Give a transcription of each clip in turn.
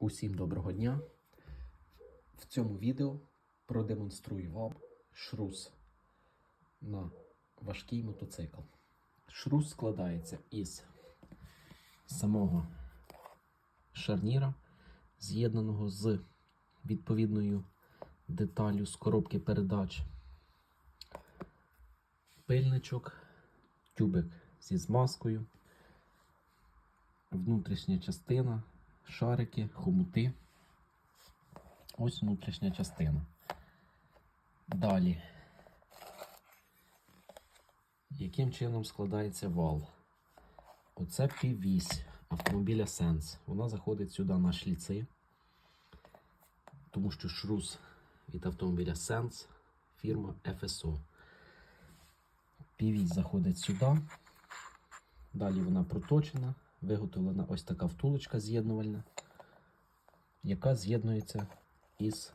Усім доброго дня! В цьому відео продемонструю вам шрус на важкий мотоцикл. Шрус складається із самого шарніра, з'єднаного з відповідною деталлю з коробки передач, пильничок, тюбик зі змазкою, внутрішня частина, шарики, хомути. Ось внутрішня частина. Далі. Яким чином складається вал? Оце піввісь автомобіля Sense. Вона заходить сюди на шліци, тому що шрус від автомобіля Sense фірма FSO. Півісь заходить сюди. Далі вона проточена, виготовлена ось така втулочка з'єднувальна, яка з'єднується із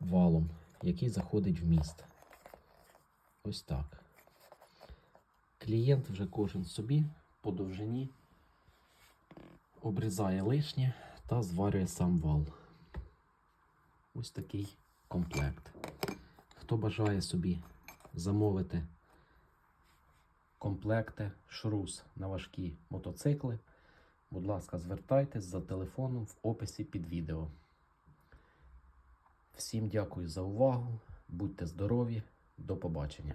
валом, який заходить в міст. Ось так. Клієнт вже кожен собі по довжині обрізає лишнє та зварює сам вал. Ось такий комплект. Хто бажає собі замовити комплекти, шрус на важкі мотоцикли, будь ласка, звертайтесь за телефоном в описі під відео. Всім дякую за увагу. Будьте здорові, до побачення.